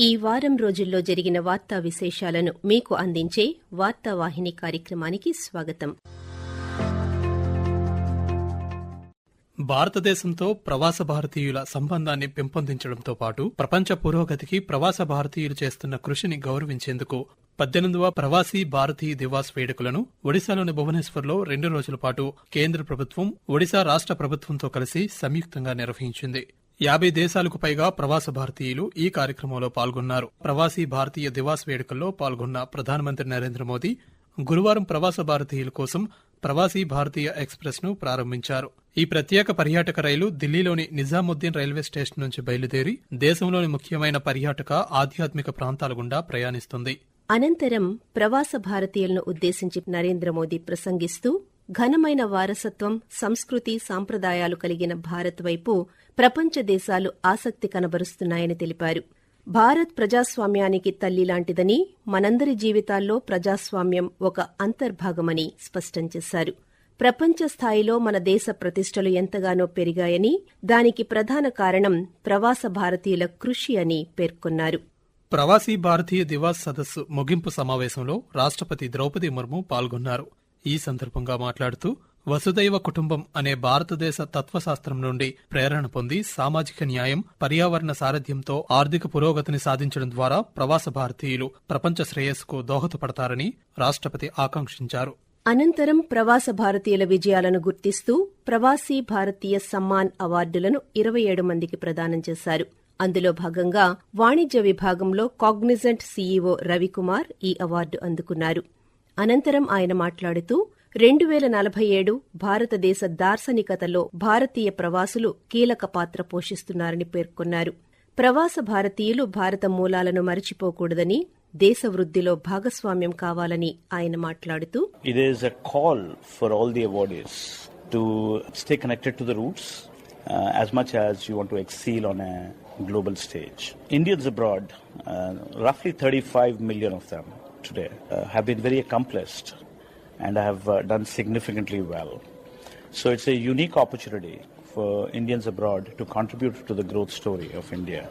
ఈ వారం రోజుల్లో జరిగిన వార్తా విశేషాలను మీకు అందించే వార్తావాహిని కార్యక్రమానికి స్వాగతం. భారతదేశంతో ప్రవాస భారతీయుల సంబంధాన్ని పెంపొందించడంతో పాటు ప్రపంచ పురోగతికి ప్రవాస భారతీయులు చేస్తున్న కృషిని గౌరవించేందుకు పద్దెనిమిదవ ప్రవాసీ భారతీయ దివాస్ వేడుకలను ఒడిశాలోని భువనేశ్వర్లో రెండు రోజుల పాటు కేంద్ర ప్రభుత్వం ఒడిశా రాష్ట్ర ప్రభుత్వంతో కలిసి సంయుక్తంగా నిర్వహించింది. యాభై దేశాలకు పైగా ప్రవాస భారతీయులు ఈ కార్యక్రమంలో పాల్గొన్నారు. ప్రవాసీ భారతీయ దివాస్ వేడుకల్లో పాల్గొన్న ప్రధానమంత్రి నరేంద్ర మోదీ గురువారం ప్రవాస భారతీయుల కోసం ప్రవాసీ భారతీయ ఎక్స్ప్రెస్ను ప్రారంభించారు. ఈ ప్రత్యేక పర్యాటక రైలు ఢిల్లీలోని నిజాముద్దీన్ రైల్వే స్టేషన్ నుంచి బయలుదేరి దేశంలోని ముఖ్యమైన పర్యాటక ఆధ్యాత్మిక ప్రాంతాల గుండా ప్రయాణిస్తుంది. అనంతరం ప్రవాస భారతీయులను ఉద్దేశించి నరేంద్ర మోదీ ప్రసంగిస్తూ ఘనమైన వారసత్వం సంస్కృతి సాంప్రదాయాలు కలిగిన భారత్ వైపు ప్రపంచ దేశాలు ఆసక్తి కనబరుస్తున్నాయని తెలిపారు. భారత్ ప్రజాస్వామ్యానికి తల్లి లాంటిదని మనందరి జీవితాల్లో ప్రజాస్వామ్యం ఒక అంతర్భాగమని స్పష్టం చేశారు. ప్రపంచ స్థాయిలో మన దేశ ప్రతిష్టలు ఎంతగానో పెరిగాయని దానికి ప్రధాన కారణం ప్రవాస భారతీయుల కృషి అని పేర్కొన్నారు. ప్రవాసీ భారతీయ దివాస్ సదస్సు ముగింపు సమావేశంలో రాష్ట్రపతి ద్రౌపది ముర్ము పాల్గొన్నారు. ఈ సందర్భంగా మాట్లాడుతూ వసుదైవ కుటుంబం అనే భారతదేశ తత్వశాస్త్రం నుండి ప్రేరణ పొంది సామాజిక న్యాయం పర్యావరణ సారథ్యంతో ఆర్థిక పురోగతిని సాధించడం ద్వారా ప్రవాస భారతీయులు ప్రపంచ శ్రేయస్సుకు దోహదపడతారని రాష్ట్రపతి ఆకాంక్షించారు. అనంతరం ప్రవాస భారతీయుల విజయాలను గుర్తిస్తూ ప్రవాసీ భారతీయ సమ్మాన్ అవార్డులను ఇరవై ఏడు మందికి ప్రదానం చేశారు. అందులో భాగంగా వాణిజ్య విభాగంలో కాగ్నిజెంట్ సీఈఓ రవికుమార్ ఈ అవార్డు అందుకున్నారు. అనంతరం ఆయన మాట్లాడుతూ రెండు వేల నలభై ఏడు భారతదేశ దార్శనికతలో భారతీయ ప్రవాసులు కీలక పాత్ర పోషిస్తున్నారని పేర్కొన్నారు. ప్రవాస భారతీయులు భారత మూలాలను మరిచిపోకూడదని దేశ వృద్ధిలో భాగస్వామ్యం కావాలని ఆయన మాట్లాడుతూ call for all the awardees to stay connected to the roots as much as you want excel on global stage Indians abroad రఫ్లీ thirty five million of them today, uh, have been very accomplished and have uh, done significantly well. So it's a unique opportunity for Indians abroad to contribute to the growth story of India.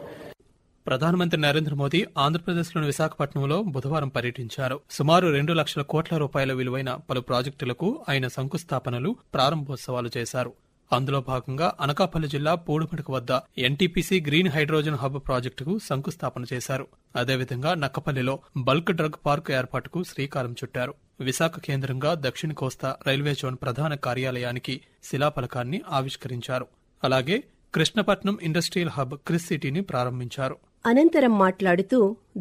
ప్రధానమంత్రి నరేంద్ర మోదీ ఆంధ్రప్రదేశ్లోని విశాఖపట్నంలో బుధవారం పర్యటించారు సుమారు రెండు లక్షల కోట్ల రూపాయల విలువైన పలు ప్రాజెక్టులకు ఆయన శంకుస్థాపనలు ప్రారంభోత్సవాలు చేశారు అందులో భాగంగా అనకాపల్లి జిల్లా పూడిమడక వద్ద ఎన్టీపీసీ గ్రీన్ హైడ్రోజన్ హబ్ ప్రాజెక్టుకు శంకుస్థాపన చేశారు. అదేవిధంగా నక్కపల్లిలో బల్క్ డ్రగ్ పార్క్ ఏర్పాటుకు శ్రీకారం చుట్టారు. విశాఖ కేంద్రంగా దక్షిణ కోస్తా రైల్వే జోన్ ప్రధాన కార్యాలయానికి శిలాఫలకాన్ని ఆవిష్కరించారు. అలాగే కృష్ణపట్నం ఇండస్ట్రియల్ హబ్ క్రిస్ సిటీని ప్రారంభించారు. అనంతరం మాట్లాడుతూ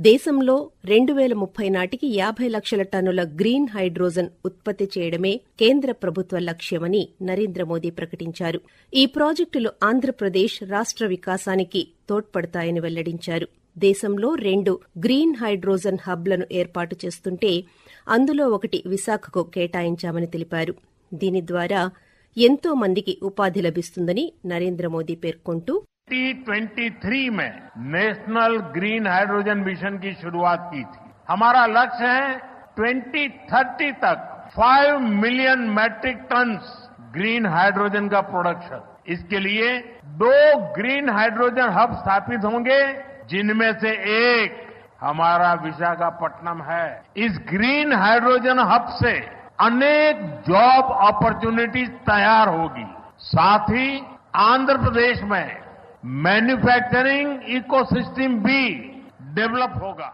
దేశంలో రెండు వేల ముప్పై నాటికి యాభై లక్షల టన్నుల గ్రీన్ హైడ్రోజన్ ఉత్పత్తి చేయడమే కేంద్ర ప్రభుత్వ లక్ష్యమని నరేంద్ర మోదీ ప్రకటించారు. ఈ ప్రాజెక్టులు ఆంధ్రప్రదేశ్ రాష్ట్ర వికాసానికి తోడ్పడతాయని వెల్లడించారు. దేశంలో రెండు గ్రీన్ హైడ్రోజన్ హబ్లను ఏర్పాటు చేస్తుంటే అందులో ఒకటి విశాఖకు కేటాయించామని తెలిపారు. దీని ద్వారా ఎంతో మందికి ఉపాధి లభిస్తుందని నరేంద్ర మోదీ పేర్కొంటూ 2023 में नेशनल ग्रीन हाइड्रोजन मिशन की शुरुआत की थी। हमारा लक्ष्य है 2030 तक 5 million metric tons green hydrogen का प्रोडक्शन। इसके लिए दो ग्रीन हाइड्रोजन हब स्थापित होंगे, जिनमें से एक हमारा विशाखापट्टनम है। इस ग्रीन हाइड्रोजन हब से अनेक जॉब अपॉर्चुनिटीज़ तैयार होगी। साथ ही आंध्र प्रदेश में मैन्युफैक्चरिंग इकोसिस्टम भी डेवलप होगा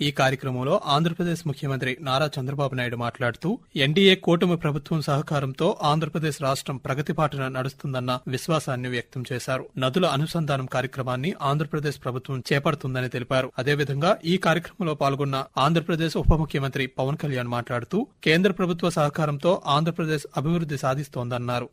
ఈ కార్యక్రమంలో ఆంధ్రప్రదేశ్ ముఖ్యమంత్రి నారా చంద్రబాబు నాయుడు మాట్లాడుతూ ఎన్డీఏ కూటమి ప్రభుత్వం సహకారంతో ఆంధ్రప్రదేశ్ రాష్ట్రం ప్రగతి బాటన నడుస్తుందన్న విశ్వాసాన్ని వ్యక్తం చేశారు నదుల అనుసంధానం కార్యక్రమాన్ని ఆంధ్రప్రదేశ్ ప్రభుత్వం చేపడుతుందని తెలిపారు అదేవిధంగా ఈ కార్యక్రమంలో పాల్గొన్న ఆంధ్రప్రదేశ్ ఉప ముఖ్యమంత్రి పవన్ కళ్యాణ్ మాట్లాడుతూ కేంద్ర ప్రభుత్వ సహకారంతో ఆంధ్రప్రదేశ్ అభివృద్ది సాధిస్తోందన్నారు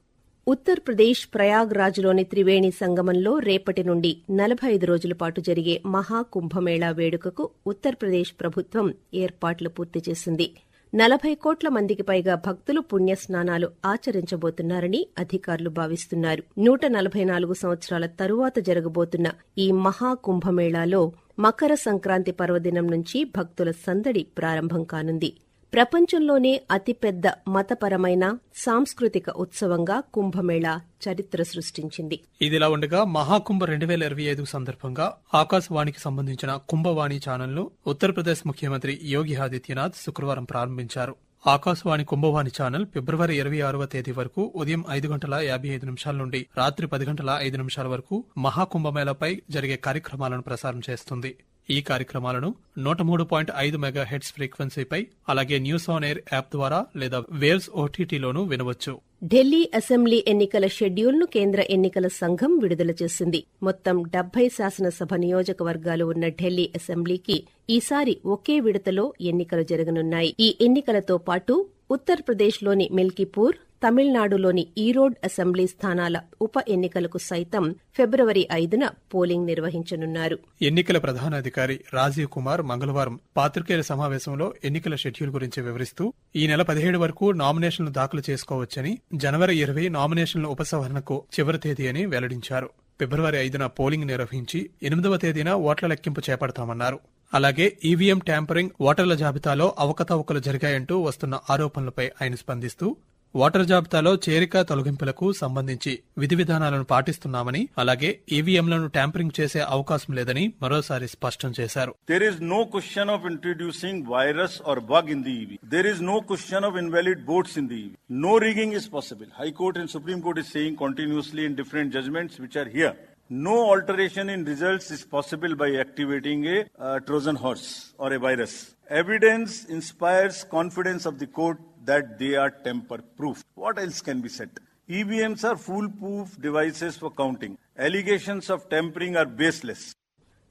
ఉత్తరప్రదేశ్ ప్రయాగ్రాజ్లోని త్రివేణి సంగమంలో రేపటి నుండి నలభై ఐదు రోజుల పాటు జరిగే మహాకుంభమేళా వేడుకకు ఉత్తరప్రదేశ్ ప్రభుత్వం ఏర్పాట్లు పూర్తి చేసింది. నలభై కోట్ల మందికి పైగా భక్తులు పుణ్యస్నానాలు ఆచరించబోతున్నారని అధికారులు భావిస్తున్నారు. నూట నలభై నాలుగు సంవత్సరాల తరువాత జరగబోతున్న ఈ మహాకుంభమేళాలో మకర సంక్రాంతి పర్వదినం నుంచి భక్తుల సందడి ప్రారంభం కానుంది. ప్రపంచంలోనే అతిపెద్ద మతపరమైన సాంస్కృతిక ఉత్సవంగా కుంభమేళా చరిత్ర సృష్టించింది. ఇదిలా ఉండగా మహాకుంభ రెండు వేల ఇరవై ఐదు సందర్భంగా ఆకాశవాణికి సంబంధించిన కుంభవాణి ఛానల్ను ఉత్తరప్రదేశ్ ముఖ్యమంత్రి యోగి ఆదిత్యనాథ్ శుక్రవారం ప్రారంభించారు. ఆకాశవాణి కుంభవాణి ఛానల్ ఫిబ్రవరి ఇరవై ఆరవ తేదీ వరకు ఉదయం ఐదు గంటల యాభై ఐదు నిమిషాల నుండి రాత్రి పది గంటల ఐదు నిమిషాల వరకు మహాకుంభమేళపై జరిగే కార్యక్రమాలను ప్రసారం చేస్తుంది. ఈ కార్యక్రమాలను నూట మూడు పాయింట్ ఐదు మెగా హెడ్స్ ఫ్రీక్వెన్సీపై అలాగే న్యూస్ ఆన్ ఎయిర్ యాప్ ద్వారా లేదా వేవ్స్ ఓటీటీలోనూ వినవచ్చు. ఢిల్లీ అసెంబ్లీ ఎన్నికల షెడ్యూల్ను కేంద్ర ఎన్నికల సంఘం విడుదల చేసింది. మొత్తం డెబ్బై శాసనసభ నియోజకవర్గాలు ఉన్న ఢిల్లీ అసెంబ్లీకి ఈసారి ఒకే విడతలో ఎన్నికలు జరగనున్నాయి. ఈ ఎన్నికలతో పాటు ఉత్తరప్రదేశ్లోని మిల్కీపూర్ తమిళనాడులోని ఈరోడ్ అసెంబ్లీ స్థానాల ఉప ఎన్నికలకు సైతం ఫిబ్రవరి ఐదున పోలింగ్ నిర్వహించనున్నారు. ఎన్నికల ప్రధానాధికారి రాజీవ్ కుమార్ మంగళవారం పాత్రికేయుల సమావేశంలో ఎన్నికల షెడ్యూల్ గురించి వివరిస్తూ ఈ నెల పదిహేడు వరకు నామినేషన్లు దాఖలు చేసుకోవచ్చని జనవరి ఇరవై నామినేషన్ల ఉపసంహరణకు చివరి తేదీ అని వెల్లడించారు. ఫిబ్రవరి ఐదున పోలింగ్ నిర్వహించి ఎనిమిదవ తేదీన ఓట్ల లెక్కింపు చేపడతామన్నారు. అలాగే ఈవీఎం ట్యాంపరింగ్ ఓటర్ల జాబితాలో అవకతవకలు జరిగాయంటూ వస్తున్న ఆరోపణలపై ఆయన స్పందిస్తూ ఓటర్ జాబితాలో చేరిక తొలగింపులకు సంబంధించి విధి విధానాలను పాటిస్తున్నామని అలాగే ఈవీఎంలను ట్యాంపరింగ్ చేసే అవకాశం లేదని మరోసారి స్పష్టం చేశారు. There is no question of introducing virus or bug in Divi there is no question of invalid votes in the no rigging is possible high court and supreme court is saying continuously in different judgments which are here No alteration in results is possible by activating a uh, Trojan horse or a virus. Evidence inspires confidence of the court that they are tamper proof. What else can be said? EVMs are foolproof devices for counting. Allegations of tampering are baseless.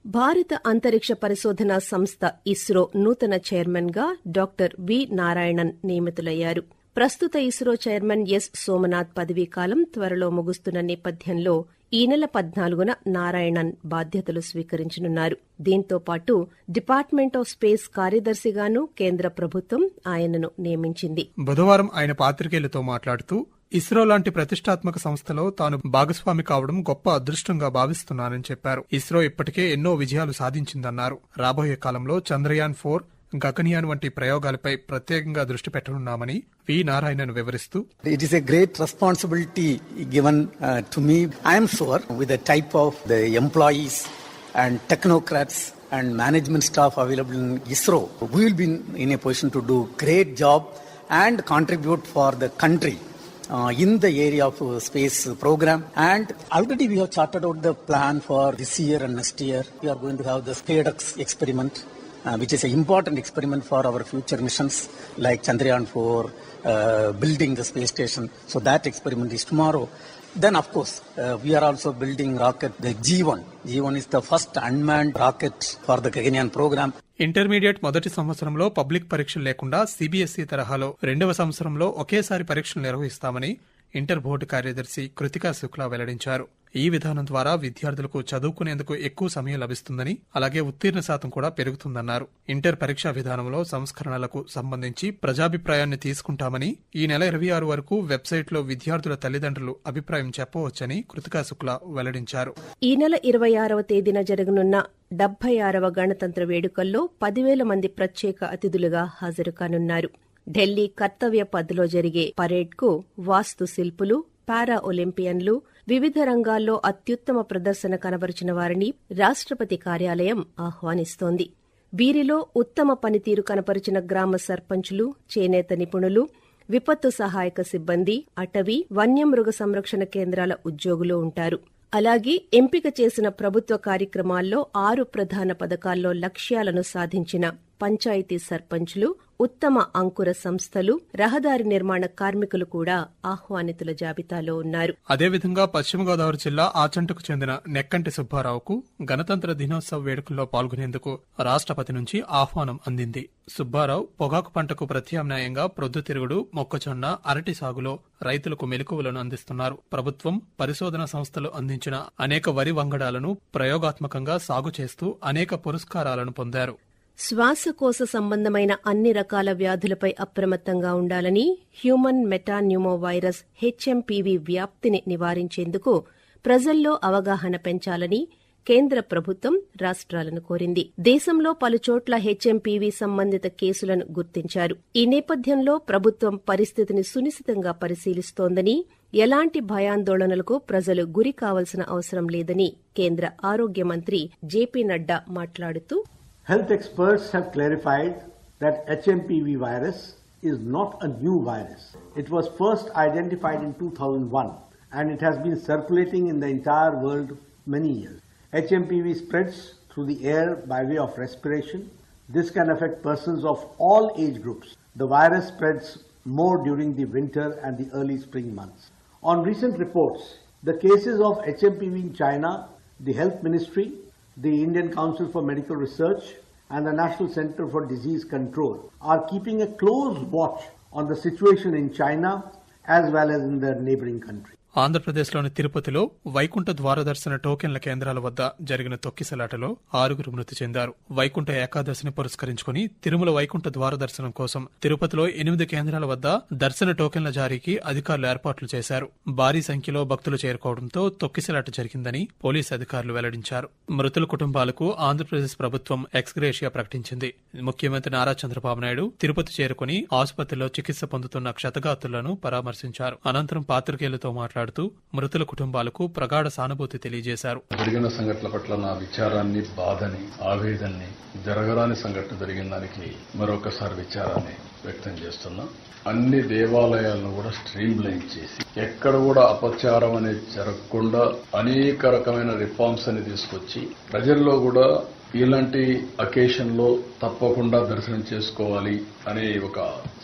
భారత అంతరిక్ష పరిశోధనా సంస్థ ఇస్రో నూతన చైర్మన్గా doctor V Narayanan నియమితులయ్యారు ప్రస్తుత ISRO chairman S Somnath పదవీకాలం త్వరలో ముగుస్తున్న నేపథ్యంలో ఈ నెల పద్నాలుగున నారాయణన్ బాధ్యతలు స్వీకరించనున్నారు. దీంతో పాటు డిపార్ట్మెంట్ ఆఫ్ స్పేస్ కార్యదర్శిగాను కేంద్ర ప్రభుత్వం ఆయనను నియమించింది. బుధవారం ఆయన పాత్రికేయులతో మాట్లాడుతూ ఇస్రో లాంటి ప్రతిష్టాత్మక సంస్థలో తాను భాగస్వామి కావడం గొప్ప అదృష్టంగా భావిస్తున్నానని చెప్పారు. ఇస్రో ఇప్పటికే ఎన్నో విజయాలు సాధించిందన్నారు. రాబోయే కాలంలో చంద్రయాన్ ఫోర్ గగన్యాన్ వంటి ప్రయోగాలపై ప్రత్యేకంగా దృష్టి పెట్టనున్నామని వి నారాయణన్ వివరిస్తూ It is a great responsibility given uh, to me. I am sure with the type of the employees and technocrats and management staff available in ISRO, we will be in, in a position to do great job and contribute for the country. Uh, in the area of uh, space program and already we have charted out the plan for this year and next year we are going to have the SpaceX experiment uh, which is an important experiment for our future missions like Chandrayaan 4, uh, building the space station. So that experiment is tomorrow. Then, of course, uh, we are also building rocket, the G1. G1 is the first unmanned rocket for the Gaganyaan program. Intermediate మొదటి సంవత్సరంలో public పరీక్షలు లేకుండా CBSE తరహాలో రెండవ సంవత్సరంలో ఒకేసారి పరీక్షలు నిర్వహిస్తామని ఇంటర్ బోర్డు కార్యదర్శి కృతికా శుక్లా వెల్లడించారు ఈ విధానం ద్వారా విద్యార్థులకు చదువుకునేందుకు ఎక్కువ సమయం లభిస్తుందని అలాగే ఉత్తీర్ణ శాతం కూడా పెరుగుతుందన్నారు. ఇంటర్ పరీక్షా విధానంలో సంస్కరణలకు సంబంధించి ప్రజాభిప్రాయాన్ని తీసుకుంటామని ఈ నెల ఇరవై ఆరు వరకు వెబ్సైట్లో విద్యార్థుల తల్లిదండ్రులు అభిప్రాయం చెప్పవచ్చని కృతికా శుక్లా వెల్లడించారు. ఈ నెల ఇరవై ఆరవ తేదీన జరగనున్న డెబ్బై ఆరవ గణతంత్ర వేడుకల్లో పదివేల మంది ప్రత్యేక అతిథులుగా హాజరు కానున్నారు ఢిల్లీ కర్తవ్య పద్లో జరిగే పరేడ్కు వాస్తు శిల్పులు పారా ఒలింపియన్లు వివిధ రంగాల్లో అత్యుత్తమ ప్రదర్శన కనబరిచిన వారిని రాష్ట్రపతి కార్యాలయం ఆహ్వానిస్తోంది. వీరిలో ఉత్తమ పనితీరు కనపరిచిన గ్రామ సర్పంచులు చేనేత నిపుణులు విపత్తు సహాయక సిబ్బంది అటవీ వన్యమృగ సంరక్షణ కేంద్రాల ఉద్యోగులు ఉంటారు. అలాగే ఎంపిక చేసిన ప్రభుత్వ కార్యక్రమాల్లో ఆరు ప్రధాన పథకాల్లో లక్ష్యాలను సాధించిన పంచాయతీ సర్పంచులు ఉత్తమ అంకుర సంస్థలు రహదారి నిర్మాణ కార్మికులు కూడా ఆహ్వానితుల జాబితాలో ఉన్నారు. అదేవిధంగా పశ్చిమ గోదావరి జిల్లా ఆచంటకు చెందిన నెక్కంటి సుబ్బారావుకు గణతంత్ర దినోత్సవ వేడుకల్లో పాల్గొనేందుకు రాష్ట్రపతి నుంచి ఆహ్వానం అందింది. సుబ్బారావు పొగాకు పంటకు ప్రత్యామ్నాయంగా ప్రొద్దుతిరుగుడు మొక్కజొన్న అరటి సాగులో రైతులకు మెలకువలను అందిస్తున్నారు. ప్రభుత్వం పరిశోధన సంస్థలు అందించిన అనేక వరి వంగడాలను ప్రయోగాత్మకంగా సాగు చేస్తూ అనేక పురస్కారాలను పొందారు. శ్వాసకోశ సంబంధమైన అన్ని రకాల వ్యాధులపై అప్రమత్తంగా ఉండాలని హ్యూమన్ మెటాన్యూమో వైరస్ హెచ్ఎంపీవీ వ్యాప్తిని నివారించేందుకు ప్రజల్లో అవగాహన పెంచాలని కేంద్ర ప్రభుత్వం రాష్ట్రాలను కోరింది. దేశంలో పలుచోట్ల హెచ్ఎంపీవీ సంబంధిత కేసులను గుర్తించారు. ఈ నేపథ్యంలో ప్రభుత్వం పరిస్థితిని సునిశితంగా పరిశీలిస్తోందని ఎలాంటి భయాందోళనలకు ప్రజలు గురి కావాల్సిన అవసరం లేదని కేంద్ర ఆరోగ్య మంత్రి జేపీ నడ్డా మాట్లాడుతూ Health experts have clarified that HMPV virus is not a new virus. It was first identified in 2001 and it has been circulating in the entire world many years. HMPV spreads through the air by way of respiration. This can affect persons of all age groups. The virus spreads more during the winter and the early spring months. On recent reports, the cases of HMPV in China, the Health Ministry, the Indian Council for Medical Research, and the National Center for Disease Control are keeping a close watch on the situation in China as well as in the neighboring countries. ఆంధ్రప్రదేశ్లోని తిరుపతిలో వైకుంఠ ద్వారదర్శన టోకెన్ల కేంద్రాల వద్ద జరిగిన తొక్కిసలాటలో ఆరుగురు మృతి చెందారు. వైకుంఠ ఏకాదశిని పురస్కరించుకుని తిరుమల వైకుంఠ ద్వారదర్శనం కోసం తిరుపతిలో ఎనిమిది కేంద్రాల వద్ద దర్శన టోకెన్ల జారీకి అధికారులు ఏర్పాట్లు చేశారు. భారీ సంఖ్యలో భక్తులు చేరుకోవడంతో తొక్కిసలాట జరిగిందని పోలీసు అధికారులు వెల్లడించారు. మృతుల కుటుంబాలకు ఆంధ్రప్రదేశ్ ప్రభుత్వం ఎక్స్గ్రేషియా ప్రకటించింది. ముఖ్యమంత్రి నారా చంద్రబాబు నాయుడు తిరుపతి చేరుకుని ఆసుపత్రిలో చికిత్స పొందుతున్న క్షతగాతులను పరామర్శించారు. అనంతరం పాత్రికేయులతో మాట్లాడుతూ మృతుల కుటుంబాలకు ప్రగాఢ సానుభూతి తెలియజేశారు. జరిగిన సంఘటనల పట్ల నా విచారాన్ని బాధని ఆవేదనని జరగరాని సంఘటన జరిగిన దానికి మరొకసారి విచారాన్ని వ్యక్తం చేస్తున్నా. అన్ని దేవాలయాలను కూడా స్ట్రీమ్ లైన్ చేసి ఎక్కడ కూడా అపచారం అనేది జరగకుండా అనేక రకమైన రిఫార్మ్స్ అని తీసుకొచ్చి ప్రజల్లో కూడా ఇలాంటి అకేషన్లో తప్పకుండా దర్శనం చేసుకోవాలి అనే ఒక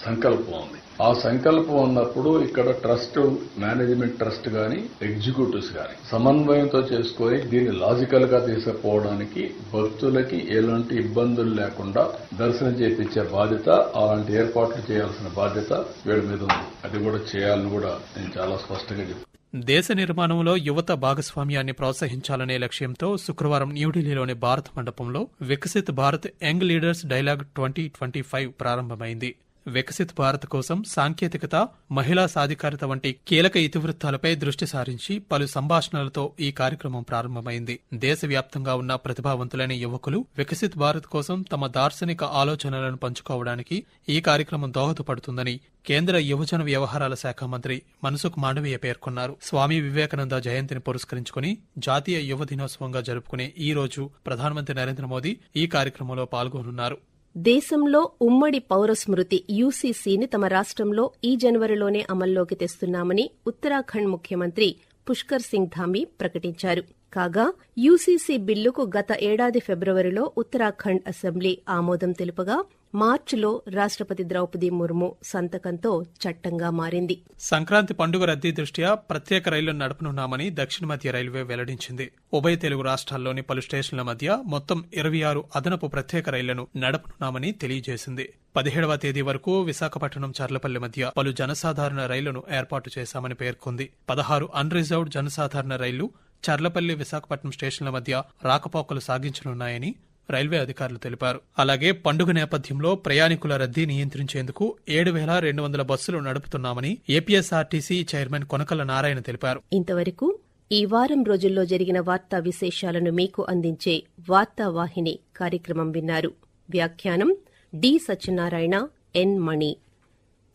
సంకల్పం ఉంది. ఆ సంకల్పం ఉన్నప్పుడు ఇక్కడ ట్రస్ట్ మేనేజ్మెంట్ ట్రస్ట్ గాని ఎగ్జిక్యూటివ్స్ గాని సమన్వయంతో చేసుకొని దీన్ని లాజికల్గా తీసుకుపోవడానికి భక్తులకి ఎలాంటి ఇబ్బందులు లేకుండా దర్శనం చేపించే బాధ్యత అలాంటి ఏర్పాట్లు చేయాల్సిన బాధ్యత వీళ్ళ మీద ఉంది. అది కూడా చేయాలని కూడా నేను చాలా స్పష్టంగా చెప్పాను దేశ నిర్మాణంలో యువత భాగస్వామ్యాన్ని ప్రోత్సహించాలనే లక్ష్యంతో శుక్రవారం న్యూఢిల్లీలోని భారత్ మండపంలో Viksit Bharat young leaders dialogue twenty twenty five ప్రారంభమైంది. వికసిత్ భారత్ కోసం సాంకేతికత మహిళా సాధికారత వంటి కీలక ఇతివృత్తాలపై దృష్టి సారించి పలు సంభాషణలతో ఈ కార్యక్రమం ప్రారంభమైంది. దేశవ్యాప్తంగా ఉన్న ప్రతిభావంతులైన యువకులు వికసిత్ భారత్ కోసం తమ దార్శనిక ఆలోచనలను పంచుకోవడానికి ఈ కార్యక్రమం దోహదపడుతుందని కేంద్ర యువజన వ్యవహారాల శాఖ మంత్రి మనసుఖ్ మాండవీయ పేర్కొన్నారు. స్వామి వివేకానంద జయంతిని పురస్కరించుకుని జాతీయ యువ దినోత్సవంగా జరుపుకునే ఈ రోజు ప్రధానమంత్రి నరేంద్ర మోదీ ఈ కార్యక్రమంలో పాల్గొనున్నారు. దేశంలో ఉమ్మడి పౌర స్మృతి యూసీసీని తమ రాష్ట్రంలో ఈ జనవరిలోనే అమల్లోకి తెస్తున్నామని ఉత్తరాఖండ్ ముఖ్యమంత్రి పుష్కర్ సింగ్ ధామీ ప్రకటించారు. కాగా యూసీసీ బిల్లుకు గత ఏడాది ఫిబ్రవరిలో ఉత్తరాఖండ్ అసెంబ్లీ ఆమోదం తెలుపగా మార్చిలో రాష్ట్రపతి ద్రౌపది ముర్ము సంతకంతో చట్టంగా మారింది. సంక్రాంతి పండుగ రద్దీ దృష్ట్యా ప్రత్యేక రైళ్ళను నడపనున్నామని దక్షిణ మధ్య రైల్వే వెల్లడించింది. ఉభయ తెలుగు రాష్ట్రాల్లోని పలు స్టేషన్ల మధ్య మొత్తం ఇరవై ఆరు అదనపు ప్రత్యేక రైళ్ళను నడపనున్నామని తెలియజేసింది. పదిహేడవ తేదీ వరకు విశాఖపట్నం చర్లపల్లి మధ్య పలు జనసాధారణ రైళ్ళను ఏర్పాటు చేశామని పేర్కొంది. పదహారు అన్ రిజర్వ్డ్ జనసాధారణ రైళ్ళు చర్లపల్లి విశాఖపట్నం స్టేషన్ల మధ్య రాకపోకలు సాగించనున్నాయని రైల్వే అధికారులు తెలిపారు. అలాగే పండుగ నేపథ్యంలో ప్రయాణికుల రద్దీ నియంత్రించేందుకు ఏడు వేల రెండు వందల బస్సులు నడుపుతున్నామని ఏపీఎస్ఆర్టీసీ చైర్మన్ కొనకల నారాయణ తెలిపారు. ఇంతవరకు ఈ వారం రోజుల్లో జరిగిన వార్తా విశేషాలను మీకు అందించే వార్తావాహిని కార్యక్రమం విన్నారు. వ్యాఖ్యానం డి సత్యనారాయణ ఎన్ మణి.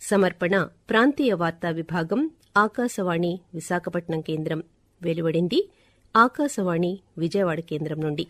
సమర్పణ ప్రాంతీయ వార్తా విభాగం ఆకాశవాణి విశాఖపట్నం కేంద్రం. వెలువడింది ఆకాశవాణి విజయవాడ కేంద్రం నుండి.